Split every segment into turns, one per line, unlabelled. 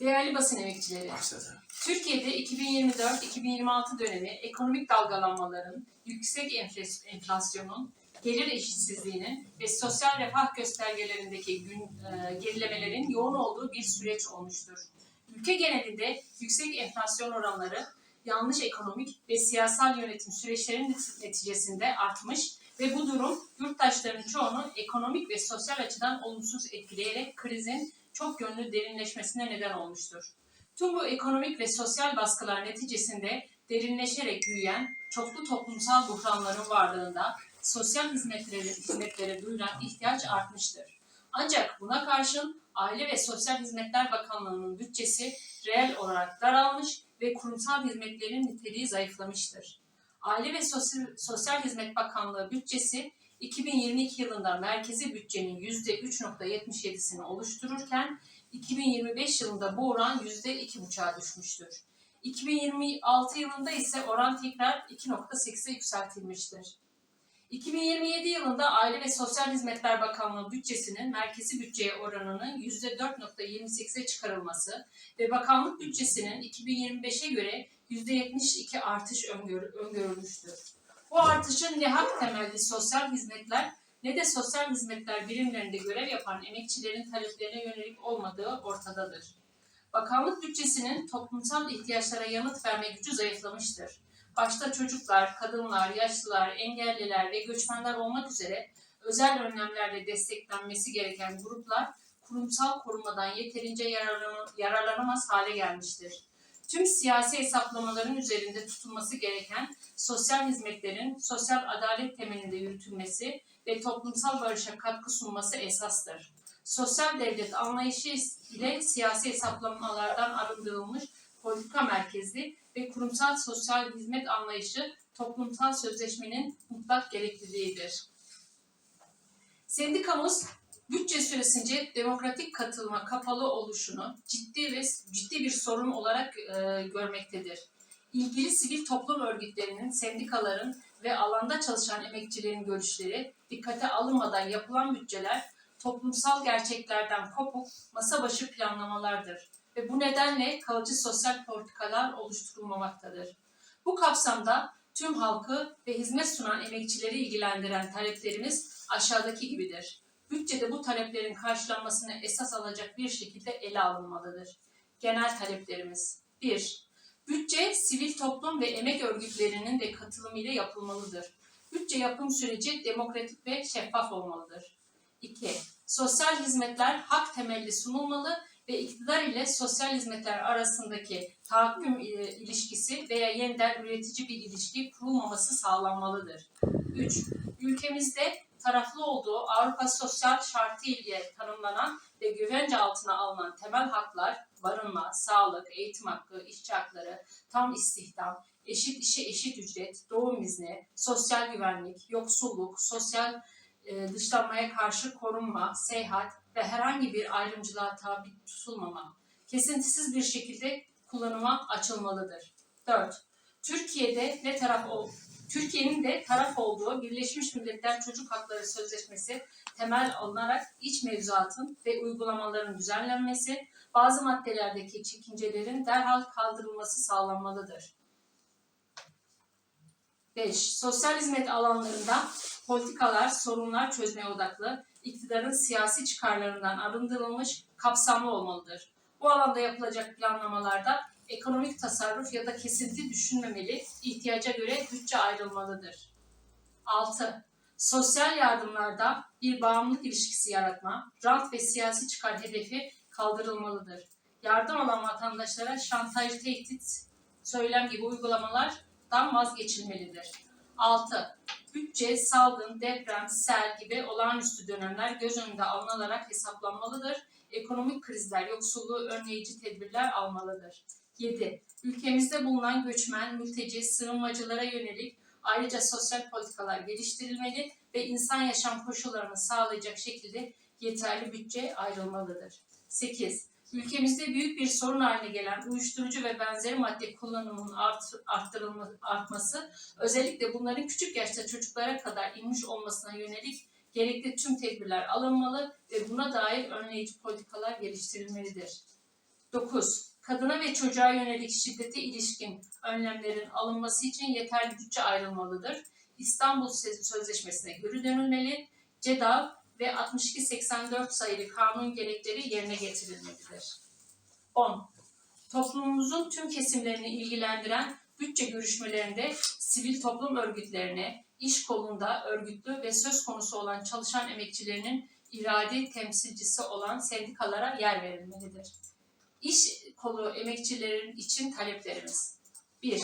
Değerli basın emekçileri,
Başladı.
Türkiye'de 2024-2026 dönemi ekonomik dalgalanmaların, yüksek enflas- enflasyonun, gelir eşitsizliğinin ve sosyal refah göstergelerindeki gün, e, gerilemelerin yoğun olduğu bir süreç olmuştur. Ülke genelinde yüksek enflasyon oranları, yanlış ekonomik ve siyasal yönetim süreçlerinin neticesinde artmış ve bu durum yurttaşların çoğunu ekonomik ve sosyal açıdan olumsuz etkileyerek krizin çok yönlü derinleşmesine neden olmuştur. Tüm bu ekonomik ve sosyal baskılar neticesinde derinleşerek büyüyen çoklu toplumsal buhranların varlığında sosyal hizmetlere, hizmetlere duyulan ihtiyaç artmıştır. Ancak buna karşın Aile ve Sosyal Hizmetler Bakanlığı'nın bütçesi reel olarak daralmış ve kurumsal hizmetlerin niteliği zayıflamıştır. Aile ve Sosyal, Sosyal Hizmet Bakanlığı bütçesi 2022 yılında merkezi bütçenin %3.77'sini oluştururken 2025 yılında bu oran %2,5'a düşmüştür. 2026 yılında ise oran tekrar 2.8'e yükseltilmiştir. 2027 yılında Aile ve Sosyal Hizmetler Bakanlığı bütçesinin merkezi bütçeye oranının %4.28'e çıkarılması ve bakanlık bütçesinin 2025'e göre %72 artış öngör- öngörülmüştür. Bu artışın ne hak temelli sosyal hizmetler ne de sosyal hizmetler birimlerinde görev yapan emekçilerin taleplerine yönelik olmadığı ortadadır. Bakanlık bütçesinin toplumsal ihtiyaçlara yanıt verme gücü zayıflamıştır. Başta çocuklar, kadınlar, yaşlılar, engelliler ve göçmenler olmak üzere özel önlemlerle desteklenmesi gereken gruplar kurumsal korumadan yeterince yararlan- yararlanamaz hale gelmiştir. Tüm siyasi hesaplamaların üzerinde tutulması gereken sosyal hizmetlerin sosyal adalet temelinde yürütülmesi ve toplumsal barışa katkı sunması esastır. Sosyal devlet anlayışı ile siyasi hesaplamalardan arındırılmış politika merkezli ve kurumsal sosyal hizmet anlayışı toplumsal sözleşmenin mutlak gerekliliğidir. Sendikamız bütçe süresince demokratik katılıma kapalı oluşunu ciddi ve ciddi bir sorun olarak e, görmektedir. İlgili sivil toplum örgütlerinin, sendikaların ve alanda çalışan emekçilerin görüşleri dikkate alınmadan yapılan bütçeler toplumsal gerçeklerden kopuk masa başı planlamalardır ve bu nedenle kalıcı sosyal politikalar oluşturulmamaktadır. Bu kapsamda tüm halkı ve hizmet sunan emekçileri ilgilendiren taleplerimiz aşağıdaki gibidir. Bütçede bu taleplerin karşılanmasını esas alacak bir şekilde ele alınmalıdır. Genel taleplerimiz 1. Bütçe, sivil toplum ve emek örgütlerinin de katılımıyla yapılmalıdır. Bütçe yapım süreci demokratik ve şeffaf olmalıdır. 2. Sosyal hizmetler hak temelli sunulmalı ve iktidar ile sosyal hizmetler arasındaki tahakküm e, ilişkisi veya yeniden üretici bir ilişki kurulmaması sağlanmalıdır. 3. Ülkemizde taraflı olduğu Avrupa Sosyal Şartı ile tanımlanan ve güvence altına alınan temel haklar, barınma, sağlık, eğitim hakkı, işçi hakları, tam istihdam, eşit işe eşit ücret, doğum izni, sosyal güvenlik, yoksulluk, sosyal dışlanmaya karşı korunma, seyahat ve herhangi bir ayrımcılığa tabi tutulmama, kesintisiz bir şekilde kullanıma açılmalıdır. 4. Türkiye'de ne taraf ol Türkiye'nin de taraf olduğu Birleşmiş Milletler Çocuk Hakları Sözleşmesi temel alınarak iç mevzuatın ve uygulamaların düzenlenmesi, bazı maddelerdeki çekincelerin derhal kaldırılması sağlanmalıdır. 5. Sosyal hizmet alanlarında politikalar, sorunlar çözmeye odaklı, iktidarın siyasi çıkarlarından arındırılmış, kapsamlı olmalıdır. Bu alanda yapılacak planlamalarda ekonomik tasarruf ya da kesinti düşünmemeli, ihtiyaca göre bütçe ayrılmalıdır. 6. Sosyal yardımlarda bir bağımlılık ilişkisi yaratma, rant ve siyasi çıkar hedefi kaldırılmalıdır. Yardım alan vatandaşlara şantaj, tehdit, söylem gibi uygulamalardan vazgeçilmelidir. 6. Bütçe, salgın, deprem, sel gibi olağanüstü dönemler göz önünde alınarak hesaplanmalıdır. Ekonomik krizler, yoksulluğu önleyici tedbirler almalıdır. 7. Ülkemizde bulunan göçmen, mülteci, sığınmacılara yönelik ayrıca sosyal politikalar geliştirilmeli ve insan yaşam koşullarını sağlayacak şekilde yeterli bütçe ayrılmalıdır. 8. Ülkemizde büyük bir sorun haline gelen uyuşturucu ve benzeri madde kullanımının art, arttırılma, artması, özellikle bunların küçük yaşta çocuklara kadar inmiş olmasına yönelik gerekli tüm tedbirler alınmalı ve buna dair önleyici politikalar geliştirilmelidir. 9. Kadına ve çocuğa yönelik şiddete ilişkin önlemlerin alınması için yeterli bütçe ayrılmalıdır. İstanbul Sözleşmesi'ne geri dönülmeli. CEDAW ve 6284 sayılı kanun gerekleri yerine getirilmelidir. 10. Toplumumuzun tüm kesimlerini ilgilendiren bütçe görüşmelerinde sivil toplum örgütlerine, iş kolunda örgütlü ve söz konusu olan çalışan emekçilerinin iradi temsilcisi olan sendikalara yer verilmelidir. İş kolu emekçilerin için taleplerimiz. 1.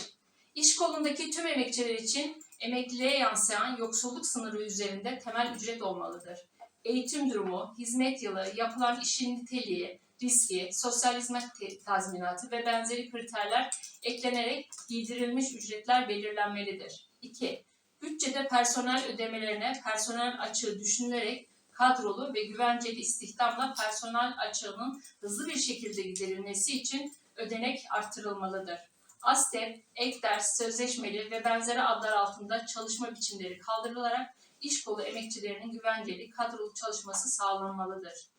İş kolundaki tüm emekçiler için emekliliğe yansıyan yoksulluk sınırı üzerinde temel ücret olmalıdır. Eğitim durumu, hizmet yılı, yapılan işin niteliği, riski, sosyal hizmet tazminatı ve benzeri kriterler eklenerek giydirilmiş ücretler belirlenmelidir. 2. Bütçede personel ödemelerine personel açığı düşünülerek kadrolu ve güvenceli istihdamla personel açığının hızlı bir şekilde giderilmesi için ödenek artırılmalıdır. ASTEP, ek ders, sözleşmeli ve benzeri adlar altında çalışma biçimleri kaldırılarak iş kolu emekçilerinin güvenceli kadrolu çalışması sağlanmalıdır.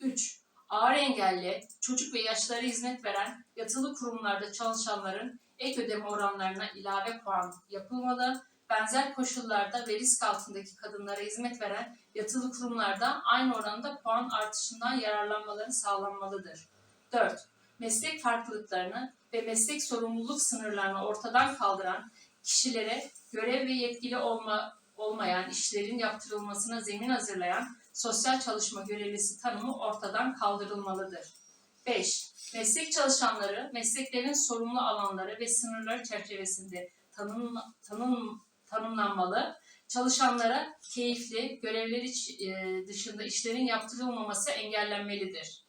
3. Ağır engelli, çocuk ve yaşlara hizmet veren yatılı kurumlarda çalışanların ek ödeme oranlarına ilave puan yapılmalı. Benzer koşullarda ve risk altındaki kadınlara hizmet veren yatılı kurumlarda aynı oranda puan artışından yararlanmaları sağlanmalıdır. 4. Meslek farklılıklarını ve meslek sorumluluk sınırlarını ortadan kaldıran kişilere görev ve yetkili olma, olmayan işlerin yaptırılmasına zemin hazırlayan sosyal çalışma görevlisi tanımı ortadan kaldırılmalıdır. 5. Meslek çalışanları, mesleklerin sorumlu alanları ve sınırları çerçevesinde tanım, tanım, tanımlanmalı. Çalışanlara keyifli, görevleri e, dışında işlerin yaptırılmaması engellenmelidir.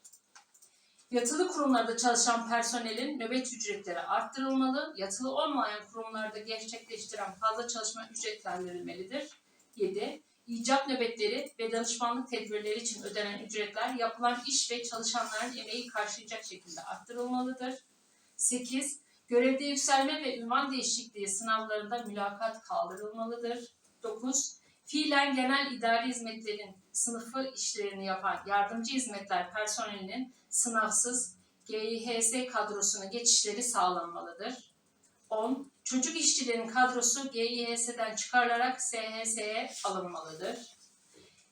Yatılı kurumlarda çalışan personelin nöbet ücretleri arttırılmalı. Yatılı olmayan kurumlarda gerçekleştiren fazla çalışma ücretlendirilmelidir. 7. İcap nöbetleri ve danışmanlık tedbirleri için ödenen ücretler yapılan iş ve çalışanların emeği karşılayacak şekilde arttırılmalıdır. 8. Görevde yükselme ve ünvan değişikliği sınavlarında mülakat kaldırılmalıdır. 9. Fiilen genel idari hizmetlerin sınıfı işlerini yapan yardımcı hizmetler personelinin sınavsız GİHS kadrosuna geçişleri sağlanmalıdır. 10. Çocuk işçilerin kadrosu GİHS'den çıkarılarak SHS'ye alınmalıdır.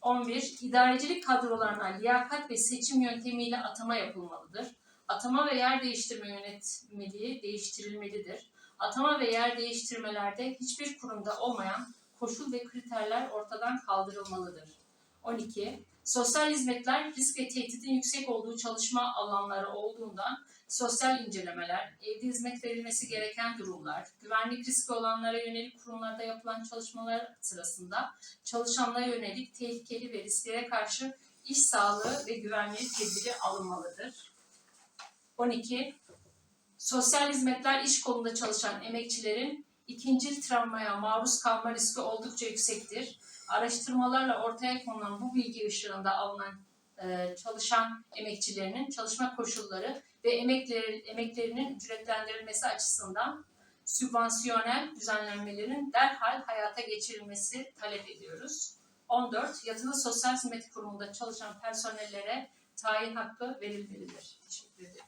11. İdarecilik kadrolarına liyakat ve seçim yöntemiyle atama yapılmalıdır. Atama ve yer değiştirme yönetmeliği değiştirilmelidir. Atama ve yer değiştirmelerde hiçbir kurumda olmayan koşul ve kriterler ortadan kaldırılmalıdır. 12. Sosyal hizmetler risk ve tehditin yüksek olduğu çalışma alanları olduğundan sosyal incelemeler, evde hizmet verilmesi gereken durumlar, güvenlik riski olanlara yönelik kurumlarda yapılan çalışmalar sırasında çalışanlara yönelik tehlikeli ve risklere karşı iş sağlığı ve güvenliği tedbiri alınmalıdır. 12. Sosyal hizmetler iş kolunda çalışan emekçilerin ikinci travmaya maruz kalma riski oldukça yüksektir. Araştırmalarla ortaya konulan bu bilgi ışığında alınan e, çalışan emekçilerinin çalışma koşulları ve emekleri, emeklerinin ücretlendirilmesi açısından sübvansiyonel düzenlenmelerin derhal hayata geçirilmesi talep ediyoruz. 14. Yatılı Sosyal Hizmet Kurumu'nda çalışan personellere tayin hakkı verilmelidir. Teşekkür ederim.